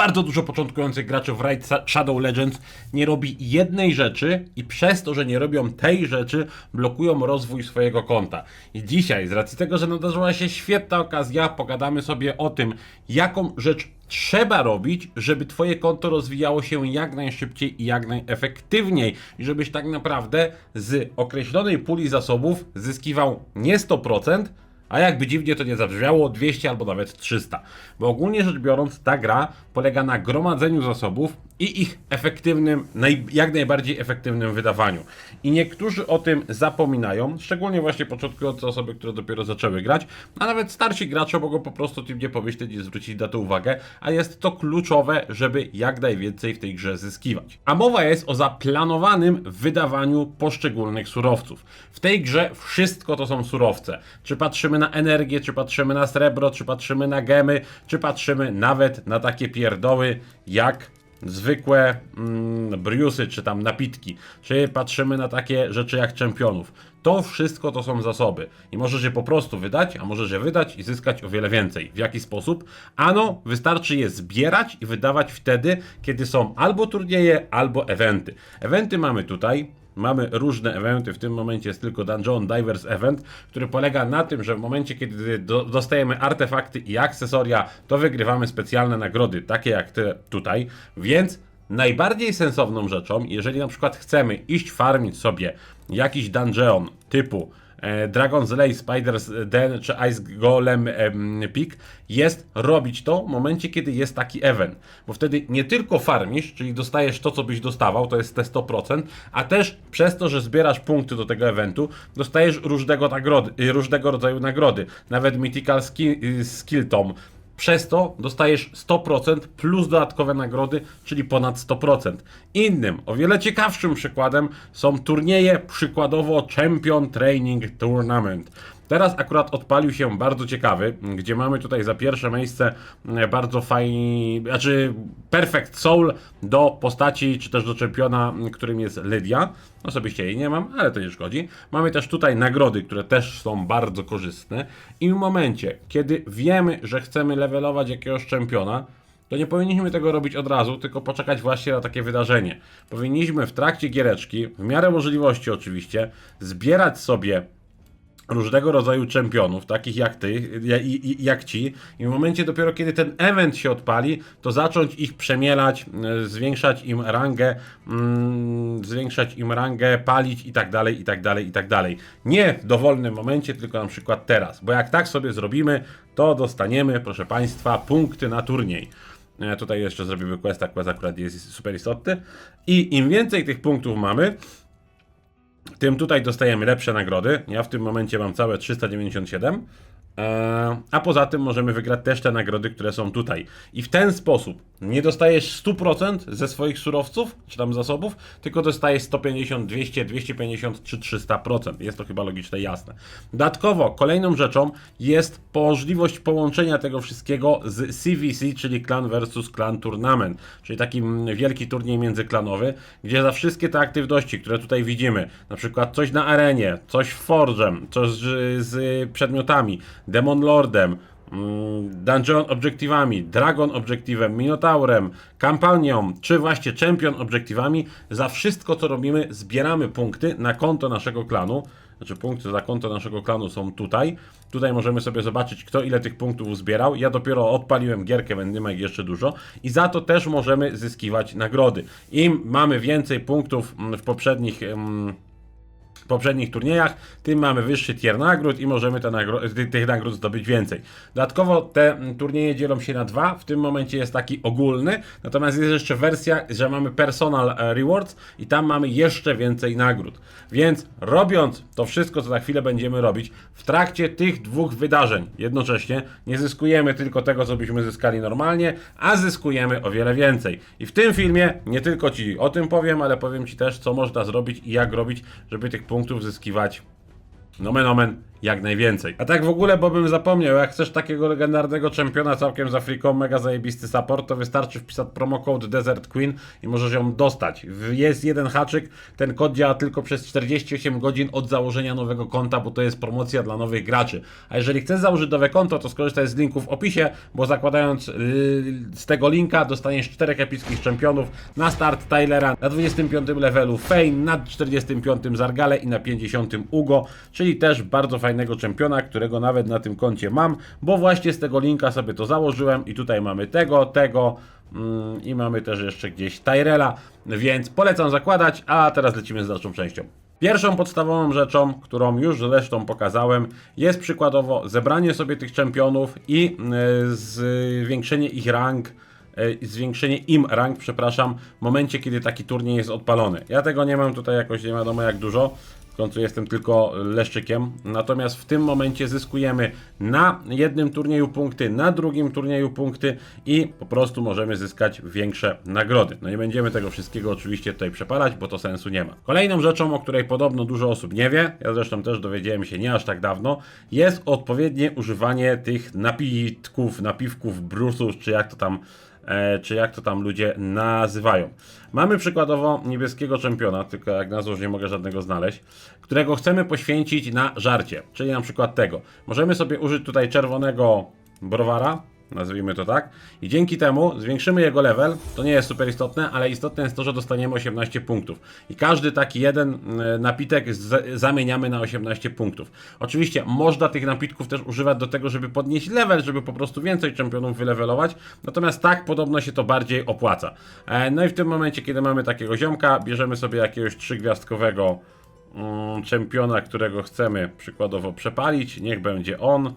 bardzo dużo początkujących graczy w Raid Shadow Legends nie robi jednej rzeczy i przez to, że nie robią tej rzeczy, blokują rozwój swojego konta. I dzisiaj, z racji tego, że nadarzyła się świetna okazja, pogadamy sobie o tym, jaką rzecz trzeba robić, żeby Twoje konto rozwijało się jak najszybciej i jak najefektywniej. I żebyś tak naprawdę z określonej puli zasobów zyskiwał nie 100%, a jakby dziwnie to nie zabrzmiało, 200 albo nawet 300. Bo ogólnie rzecz biorąc, ta gra polega na gromadzeniu zasobów i ich efektywnym, naj, jak najbardziej efektywnym wydawaniu. I niektórzy o tym zapominają, szczególnie właśnie początkujące osoby, które dopiero zaczęły grać, a nawet starsi gracze mogą po prostu tym nie pomyśleć i zwrócić na to uwagę, a jest to kluczowe, żeby jak najwięcej w tej grze zyskiwać. A mowa jest o zaplanowanym wydawaniu poszczególnych surowców. W tej grze wszystko to są surowce. Czy patrzymy na energię, czy patrzymy na srebro, czy patrzymy na gemy, czy patrzymy nawet na takie pierdoły jak zwykłe mm, briusy, czy tam napitki, czy patrzymy na takie rzeczy jak czempionów. To wszystko to są zasoby i możesz je po prostu wydać, a możesz je wydać i zyskać o wiele więcej. W jaki sposób? Ano, wystarczy je zbierać i wydawać wtedy, kiedy są albo turnieje, albo eventy. Eventy mamy tutaj, Mamy różne eventy, w tym momencie jest tylko Dungeon Divers Event, który polega na tym, że w momencie, kiedy do, dostajemy artefakty i akcesoria, to wygrywamy specjalne nagrody, takie jak te tutaj, więc najbardziej sensowną rzeczą, jeżeli na przykład chcemy iść farmić sobie jakiś dungeon typu Dragon's Lay, Spider's Den czy Ice Golem em, Peak jest robić to w momencie, kiedy jest taki event. Bo wtedy nie tylko farmisz, czyli dostajesz to, co byś dostawał, to jest te 100%, a też przez to, że zbierasz punkty do tego eventu, dostajesz różnego, nagrody, różnego rodzaju nagrody. Nawet Mythical Skill, y, skill Tom. Przez to dostajesz 100% plus dodatkowe nagrody, czyli ponad 100%. Innym, o wiele ciekawszym przykładem są turnieje, przykładowo Champion Training Tournament. Teraz akurat odpalił się bardzo ciekawy, gdzie mamy tutaj za pierwsze miejsce e, bardzo fajny, znaczy Perfect Soul do postaci, czy też do czempiona, którym jest Lydia. Osobiście jej nie mam, ale to nie szkodzi. Mamy też tutaj nagrody, które też są bardzo korzystne. I w momencie, kiedy wiemy, że chcemy levelować jakiegoś czempiona, to nie powinniśmy tego robić od razu, tylko poczekać właśnie na takie wydarzenie. Powinniśmy w trakcie giereczki, w miarę możliwości oczywiście, zbierać sobie różnego rodzaju czempionów, takich jak ty, jak ci, i w momencie dopiero kiedy ten event się odpali, to zacząć ich przemielać, e, zwiększać im rangę, mm, zwiększać im rangę, palić i tak dalej, i tak dalej, i tak dalej. Nie w dowolnym momencie, tylko na przykład teraz, bo jak tak sobie zrobimy, to dostaniemy, proszę Państwa, punkty na turniej. E, Tutaj jeszcze zrobimy quest, a quest akurat jest super istotny. I im więcej tych punktów mamy, tym tutaj dostajemy lepsze nagrody. Ja w tym momencie mam całe 397. Eee, A poza tym możemy wygrać też te nagrody, które są tutaj. I w ten sposób nie dostajesz 100% ze swoich surowców, czy tam zasobów, tylko dostajesz 150, 200, 250 czy 300%. Jest to chyba logiczne jasne. Dodatkowo, kolejną rzeczą jest możliwość połączenia tego wszystkiego z CVC, czyli Clan vs Clan Tournament, czyli taki wielki turniej międzyklanowy, gdzie za wszystkie te aktywności, które tutaj widzimy, na przykład coś na arenie, coś w Forge'em, coś z, z przedmiotami, Demon Lordem, mm, Dungeon obiektywami, Dragon obiektywem, Minotaurem, kampanią, czy właśnie Champion obiektywami, za wszystko co robimy zbieramy punkty na konto naszego klanu. Znaczy punkty za konto naszego klanu są tutaj. Tutaj możemy sobie zobaczyć, kto ile tych punktów uzbierał. Ja dopiero odpaliłem gierkę, będę miał jeszcze dużo. I za to też możemy zyskiwać nagrody. Im mamy więcej punktów mm, w poprzednich... mm, poprzednich turniejach, tym mamy wyższy tier nagród i możemy te nagro- ty- tych nagród zdobyć więcej. Dodatkowo te mm, turnieje dzielą się na dwa, w tym momencie jest taki ogólny, natomiast jest jeszcze wersja, że mamy personal e, rewards i tam mamy jeszcze więcej nagród. Więc robiąc to wszystko, co za chwilę będziemy robić, w trakcie tych dwóch wydarzeń jednocześnie nie zyskujemy tylko tego, co byśmy zyskali normalnie, a zyskujemy o wiele więcej. I w tym filmie nie tylko Ci o tym powiem, ale powiem Ci też, co można zrobić i jak robić, żeby tych punktów zyskiwać. Nomen omen jak najwięcej. A tak w ogóle, bo bym zapomniał, jak chcesz takiego legendarnego czempiona całkiem z Afriką, mega zajebisty support, to wystarczy wpisać promo code Desert Queen i możesz ją dostać. Jest jeden haczyk, ten kod działa tylko przez 48 godzin od założenia nowego konta, bo to jest promocja dla nowych graczy. A jeżeli chcesz założyć nowe konto, to skorzystaj z linku w opisie, bo zakładając yy, z tego linka dostaniesz 4 epickich czempionów na start Tylera, na 25 levelu Fane, na 45 Zargale i na 50 Ugo, czyli też bardzo fajnego czempiona, którego nawet na tym koncie mam, bo właśnie z tego linka sobie to założyłem i tutaj mamy tego, tego mm, i mamy też jeszcze gdzieś Tyrella, więc polecam zakładać, a teraz lecimy z dalszą częścią. Pierwszą podstawową rzeczą, którą już zresztą pokazałem, jest przykładowo zebranie sobie tych czempionów i y, zwiększenie ich rank e, zwiększenie im rank, przepraszam, w momencie, kiedy taki turniej jest odpalony. Ja tego nie mam tutaj jakoś nie wiadomo jak dużo, końcu jestem tylko leszczykiem, natomiast w tym momencie zyskujemy na jednym turnieju punkty, na drugim turnieju punkty i po prostu możemy zyskać większe nagrody. No nie będziemy tego wszystkiego oczywiście tutaj przepalać, bo to sensu nie ma. Kolejną rzeczą, o której podobno dużo osób nie wie, ja zresztą też dowiedziałem się nie aż tak dawno, jest odpowiednie używanie tych napitków, napiwków, brusów, czy jak to tam czy jak to tam ludzie nazywają. Mamy przykładowo niebieskiego czempiona, tylko jak nazwę już nie mogę żadnego znaleźć, którego chcemy poświęcić na żarcie, czyli na przykład tego. Możemy sobie użyć tutaj czerwonego browara, nazwijmy to tak, i dzięki temu zwiększymy jego level. To nie jest super istotne, ale istotne jest to, że dostaniemy 18 punktów. I każdy taki jeden e, napitek zamieniamy na 18 punktów. Oczywiście można tych napitków też używać do tego, żeby podnieść level, żeby po prostu więcej czempionów wylevelować. Natomiast tak podobno się to bardziej opłaca. E, No i w tym momencie, kiedy mamy takiego ziomka, bierzemy sobie jakiegoś trzygwiazdkowego mm, czempiona, którego chcemy przykładowo przepalić. Niech będzie on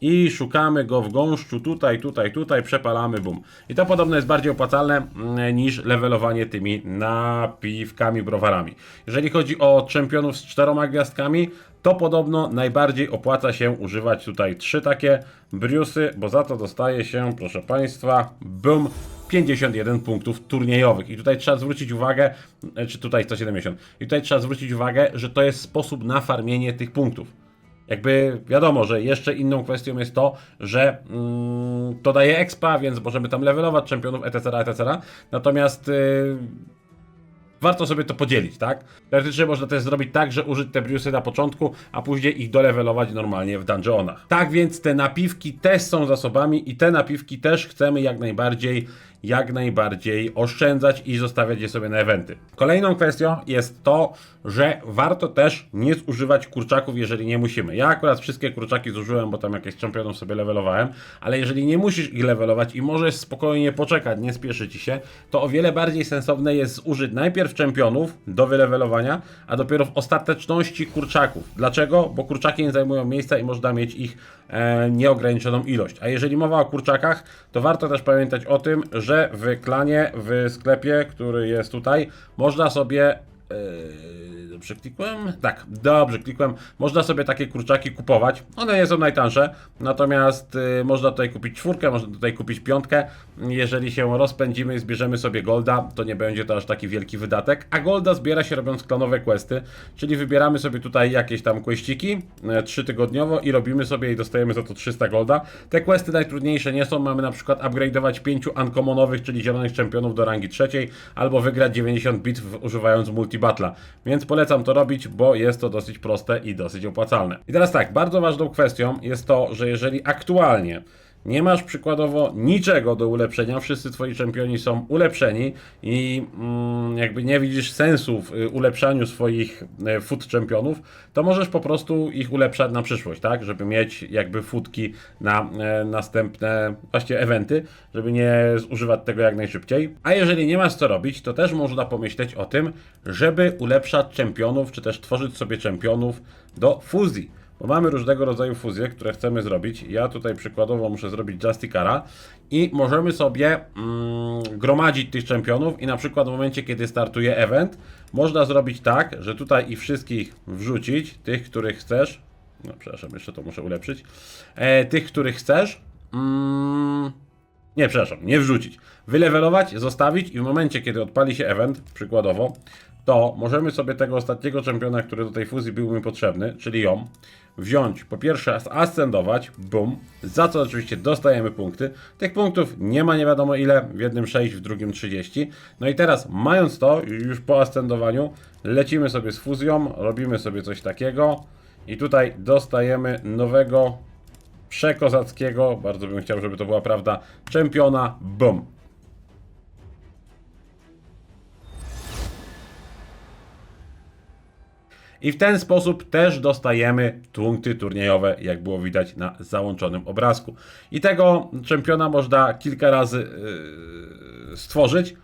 i szukamy go w gąszczu tutaj, tutaj, tutaj, przepalamy, bum. I to podobno jest bardziej opłacalne mm, niż levelowanie tymi napiwkami, browarami. Jeżeli chodzi o czempionów z czteroma gwiazdkami, to podobno najbardziej opłaca się używać tutaj trzy takie briusy, bo za to dostaje się, proszę Państwa, bum, 51 punktów turniejowych. I tutaj trzeba zwrócić uwagę, czy tutaj 170, i tutaj trzeba zwrócić uwagę, że to jest sposób na farmienie tych punktów. Jakby wiadomo, że jeszcze inną kwestią jest to, że mm, to daje expa, więc możemy tam levelować czempionów, etc., etc. Natomiast y, warto sobie to podzielić, tak? Teoretycznie można też zrobić tak, że użyć te briusy na początku, a później ich dolevelować normalnie w dungeonach. Tak więc te napiwki też są zasobami i te napiwki też chcemy jak najbardziej jak najbardziej oszczędzać i zostawiać je sobie na eventy. Kolejną kwestią jest to, że warto też nie zużywać kurczaków, jeżeli nie musimy. Ja akurat wszystkie kurczaki zużyłem, bo tam jakieś czempionów sobie levelowałem, ale jeżeli nie musisz ich levelować i możesz spokojnie poczekać, nie spieszy ci się, to o wiele bardziej sensowne jest zużyć najpierw czempionów do wylevelowania, a dopiero w ostateczności kurczaków. Dlaczego? Bo kurczaki nie zajmują miejsca i można mieć ich e, nieograniczoną ilość. A jeżeli mowa o kurczakach, to warto też pamiętać o tym, że w klanie, w sklepie, który jest tutaj, można sobie Yy, dobrze klikłem? Tak, dobrze klikłem. Można sobie takie kurczaki kupować. One nie są najtańsze, natomiast yy, można tutaj kupić czwórkę, można tutaj kupić piątkę. Jeżeli się rozpędzimy i zbierzemy sobie golda, to nie będzie to aż taki wielki wydatek. A golda zbiera się robiąc klanowe questy, czyli wybieramy sobie tutaj jakieś tam questyki e, trzytygodniowo i robimy sobie i dostajemy za to 300 golda. Te questy najtrudniejsze nie są. Mamy na przykład upgrade'ować 5 uncommonowych, czyli zielonych czempionów do rangi trzeciej, albo wygrać 90 bitw używając multi Battle'a. Więc polecam to robić, bo jest to dosyć proste i dosyć opłacalne. I teraz tak, bardzo ważną kwestią jest to, że jeżeli aktualnie nie masz przykładowo niczego do ulepszenia, wszyscy twoi czempioni są ulepszeni i mm, jakby nie widzisz sensu w y, ulepszaniu swoich y, food czempionów, to możesz po prostu ich ulepszać na przyszłość, tak? Żeby mieć jakby futki na e, następne właśnie eventy, żeby nie zużywać tego jak najszybciej. A jeżeli nie masz co robić, to też można pomyśleć o tym, żeby ulepszać czempionów, czy też tworzyć sobie czempionów do fuzji. Bo mamy różnego rodzaju fuzje, które chcemy zrobić. Ja tutaj przykładowo muszę zrobić Justicara i możemy sobie mm, gromadzić tych czempionów i na przykład w momencie, kiedy startuje event, można zrobić tak, że tutaj ich wszystkich wrzucić, tych, których chcesz. No przepraszam, jeszcze to muszę ulepszyć. E, tych, których chcesz. Mm, nie, przepraszam, nie wrzucić. Wylewelować, zostawić i w momencie, kiedy odpali się event, przykładowo, to możemy sobie tego ostatniego czempiona, który do tej fuzji był mi potrzebny, czyli ją, wziąć, po pierwsze ascendować, bum, za co oczywiście dostajemy punkty. Tych punktów nie ma nie wiadomo ile, w jednym 6, w drugim 30. No i teraz mając to, już po ascendowaniu, lecimy sobie z fuzją, robimy sobie coś takiego i tutaj dostajemy nowego przekozackiego, bardzo bym chciał, żeby to była prawda, czempiona, bum. I w ten sposób też dostajemy punkty turniejowe, jak było widać na załączonym obrazku. I tego czempiona można kilka razy yy, stworzyć,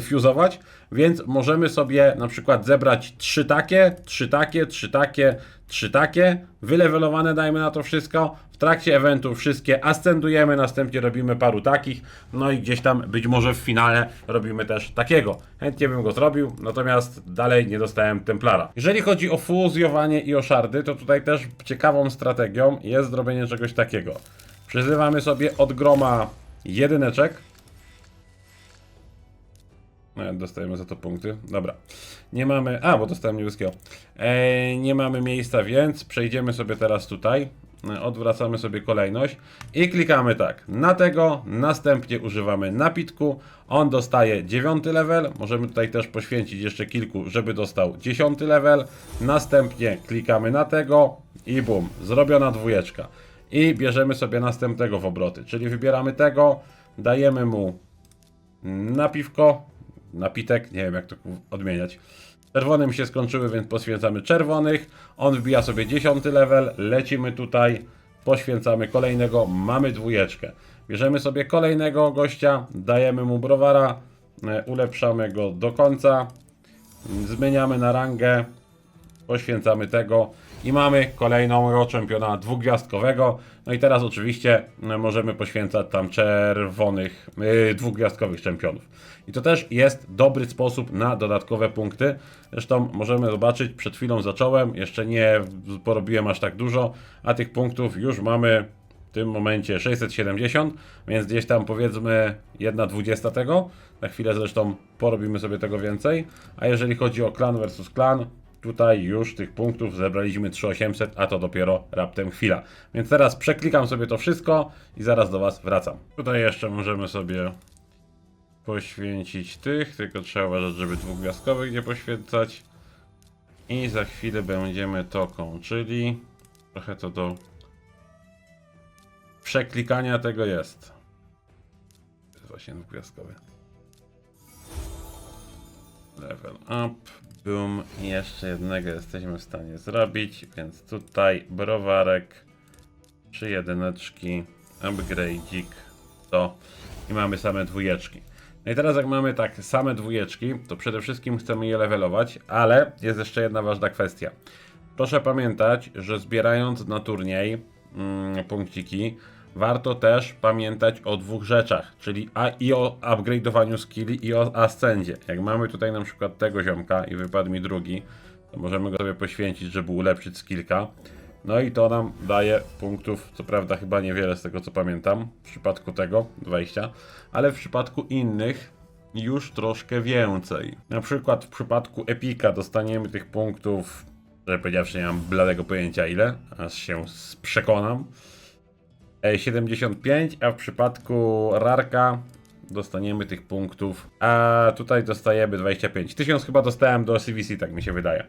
zfuzować, więc możemy sobie na przykład zebrać trzy takie, trzy takie, trzy takie, trzy takie, wylewelowane dajmy na to wszystko. W trakcie eventu wszystkie ascendujemy, następnie robimy paru takich, no i gdzieś tam być może w finale robimy też takiego. Chętnie bym go zrobił, natomiast dalej nie dostałem Templara. Jeżeli chodzi o fuzjowanie i o szardy, to tutaj też ciekawą strategią jest zrobienie czegoś takiego. Przyzywamy sobie od groma jedyneczek, no, dostajemy za to punkty. Dobra. Nie mamy. A, bo dostałem niebieskiego. E, nie mamy miejsca, więc przejdziemy sobie teraz tutaj. E, Odwracamy sobie kolejność i klikamy tak. Na tego, następnie używamy napitku. On dostaje 9 level. Możemy tutaj też poświęcić jeszcze kilku, żeby dostał 10 level. Następnie klikamy na tego i bum, zrobiona dwójeczka. I bierzemy sobie następnego w obroty, czyli wybieramy tego, dajemy mu napiwko, napitek, nie wiem jak to odmieniać. Czerwone mi się skończyły, więc poświęcamy czerwonych. On wbija sobie 10 level, lecimy tutaj, poświęcamy kolejnego, mamy dwójeczkę. Bierzemy sobie kolejnego gościa, dajemy mu browara, e, ulepszamy go do końca, zmieniamy na rangę, poświęcamy tego i mamy kolejną czempiona dwugwiazdkowego. No i teraz oczywiście e, możemy poświęcać tam czerwonych, yy, dwugwiazdkowych czempionów. I to też jest dobry sposób na dodatkowe punkty. Zresztą możemy zobaczyć, przed chwilą zacząłem, jeszcze nie porobiłem aż tak dużo, a tych punktów już mamy w tym momencie 670, więc gdzieś tam powiedzmy 1,20 tego. Na chwilę zresztą porobimy sobie tego więcej. A jeżeli chodzi o klan versus klan, tutaj już tych punktów zebraliśmy 3800, a to dopiero raptem chwila. Więc teraz przeklikam sobie to wszystko i zaraz do Was wracam. Tutaj jeszcze możemy sobie poświęcić tych, tylko trzeba uważać, żeby dwugwiazdkowych nie poświęcać. I za chwilę będziemy to kończyli. Trochę to do przeklikania tego jest. To jest właśnie dwugwiazdkowy. Level up. Boom. I jeszcze jednego jesteśmy w stanie zrobić, więc tutaj browarek, trzy jedyneczki, upgrade'ik, to i mamy same dwójeczki. No i teraz jak mamy tak same dwójeczki, to przede wszystkim chcemy je levelować, ale jest jeszcze jedna ważna kwestia. Proszę pamiętać, że zbierając na turniej mm, punkciki, warto też pamiętać o dwóch rzeczach, czyli a, i o upgrade'owaniu skilli i o ascendzie. Jak mamy tutaj na przykład tego ziomka i wypadł mi drugi, to możemy go sobie poświęcić, żeby ulepszyć skillka. No i to nam daje punktów, co prawda chyba niewiele z tego co pamiętam, w przypadku tego 20, ale w przypadku innych już troszkę więcej. Na przykład w przypadku Epika dostaniemy tych punktów, że powiedziawszy nie mam bladego pojęcia ile, aż się przekonam. E, 75, a w przypadku Rarka dostaniemy tych punktów, a tutaj dostajemy 25. 1000 chyba dostałem do CVC, tak mi się wydaje.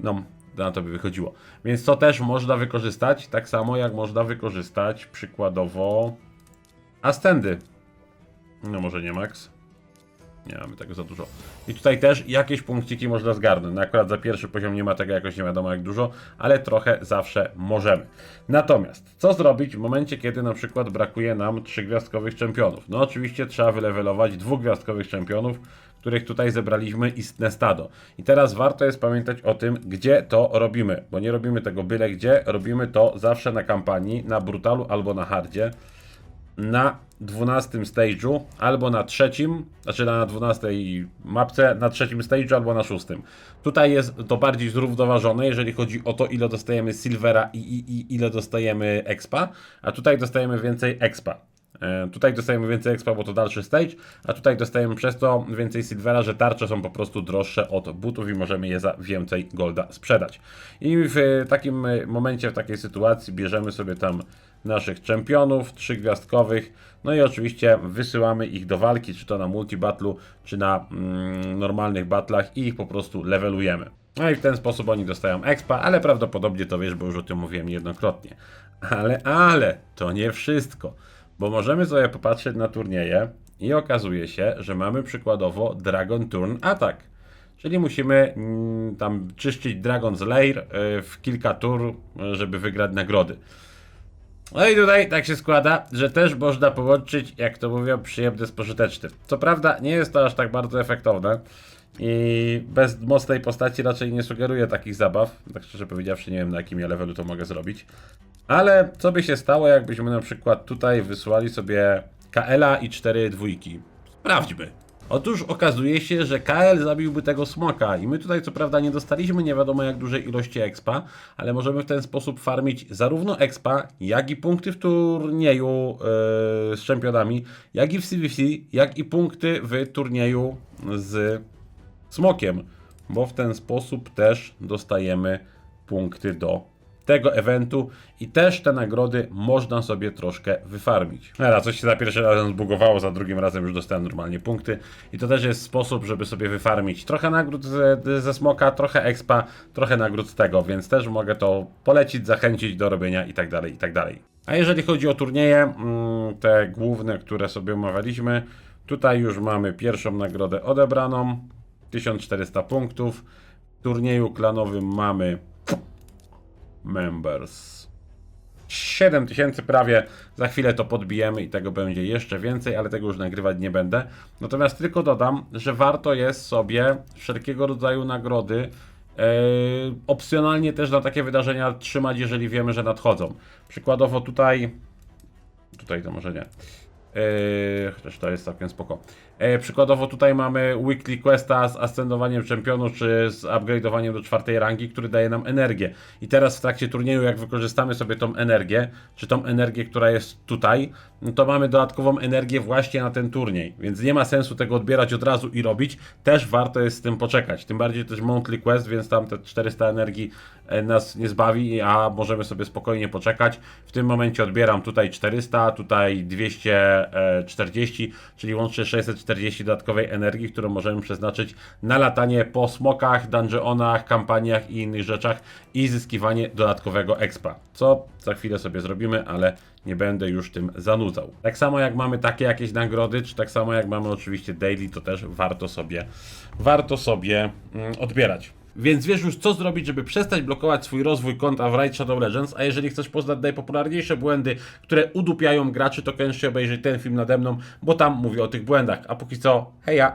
No, na to by wychodziło. Więc to też można wykorzystać, tak samo jak można wykorzystać przykładowo Astendy. No może nie max. Nie mamy tego za dużo. I tutaj też jakieś punkciki można zgarnąć. No akurat za pierwszy poziom nie ma tego jakoś nie wiadomo jak dużo, ale trochę zawsze możemy. Natomiast, co zrobić w momencie, kiedy na przykład brakuje nam trzygwiazdkowych czempionów? No oczywiście trzeba wylewelować dwugwiazdkowych czempionów, których tutaj zebraliśmy istne stado. I teraz warto jest pamiętać o tym, gdzie to robimy, bo nie robimy tego byle gdzie, robimy to zawsze na kampanii, na brutalu albo na hardzie na 12 stage'u albo na trzecim, znaczy na 12 mapce, na trzecim stage'u albo na szóstym. Tutaj jest to bardziej zrównoważone, jeżeli chodzi o to, ile dostajemy silvera i, i, i ile dostajemy expa, a tutaj dostajemy więcej expa. E, Tutaj dostajemy więcej expa, bo to dalszy stage, a tutaj dostajemy przez to więcej silvera, że tarcze są po prostu droższe od butów i możemy je za więcej golda sprzedać. I w takim momencie, w takiej sytuacji bierzemy sobie tam naszych czempionów trzygwiazdkowych, no i oczywiście wysyłamy ich do walki, czy to na multi-battlu, czy na mm, normalnych battlach i ich po prostu levelujemy. No i w ten sposób oni dostają expa, ale prawdopodobnie to wiesz, bo już o tym mówiłem niejednokrotnie. Ale, ale, to nie wszystko, bo możemy sobie popatrzeć na turnieje i okazuje się, że mamy przykładowo Dragon Turn Attack. Czyli musimy mm, tam czyścić Dragon's Lair y, w kilka tur, y, żeby wygrać nagrody. No i tutaj tak się składa, że też można połączyć, jak to mówią, przyjemne z pożytecznym. Co prawda nie jest to aż tak bardzo efektowne i bez mocnej postaci raczej nie sugeruję takich zabaw. Tak szczerze powiedziawszy, nie wiem na jakim ja levelu to mogę zrobić. Ale co by się stało, jakbyśmy na przykład tutaj wysłali sobie KL-a i cztery dwójki? Sprawdźmy. Otóż okazuje się, że KL zabiłby tego smoka i my tutaj co prawda nie dostaliśmy nie wiadomo jak dużej ilości expa, ale możemy w ten sposób farmić zarówno expa, jak i punkty w turnieju yy, z czempionami, jak i w CVC, jak i punkty w turnieju z smokiem, bo w ten sposób też dostajemy punkty do tego eventu i też te nagrody można sobie troszkę wyfarmić. Teraz coś się za pierwszym razem zbugowało, za drugim razem już dostałem normalnie punkty i to też jest sposób, żeby sobie wyfarmić trochę nagród ze, ze smoka, trochę expa, trochę nagród z tego, więc też mogę to polecić, zachęcić do robienia i tak dalej, i tak dalej. A jeżeli chodzi o turnieje, mm, te główne, które sobie omawialiśmy, tutaj już mamy pierwszą nagrodę odebraną, 1400 punktów. W turnieju klanowym mamy members. 7000 prawie, za chwilę to podbijemy i tego będzie jeszcze więcej, ale tego już nagrywać nie będę. Natomiast tylko dodam, że warto jest sobie wszelkiego rodzaju nagrody e, opcjonalnie też na takie wydarzenia trzymać, jeżeli wiemy, że nadchodzą. Przykładowo tutaj, tutaj to może nie. Yy, chociaż to jest całkiem spoko. Yy, przykładowo tutaj mamy weekly questa z ascendowaniem czempionu, czy z upgrade'owaniem do czwartej rangi, który daje nam energię. I teraz w trakcie turnieju, jak wykorzystamy sobie tą energię, czy tą energię, która jest tutaj, no to mamy dodatkową energię właśnie na ten turniej. Więc nie ma sensu tego odbierać od razu i robić. Też warto jest z tym poczekać. Tym bardziej też monthly quest, więc tam te 400 energii e, nas nie zbawi, a możemy sobie spokojnie poczekać. W tym momencie odbieram tutaj 400, tutaj 240, czyli łącznie 640 dodatkowej energii, którą możemy przeznaczyć na latanie po smokach, dungeonach, kampaniach i innych rzeczach i zyskiwanie dodatkowego expa. Co za chwilę sobie zrobimy, ale nie będę już tym zanudzał. Tak samo jak mamy takie jakieś nagrody, czy tak samo jak mamy oczywiście daily, to też warto sobie, warto sobie mm, odbierać. Więc wiesz już co zrobić, żeby przestać blokować swój rozwój konta w Raid Shadow Legends, a jeżeli chcesz poznać najpopularniejsze błędy, które udupiają graczy, to koniecznie obejrzyj ten film nade mną, bo tam mówię o tych błędach. A póki co, heja!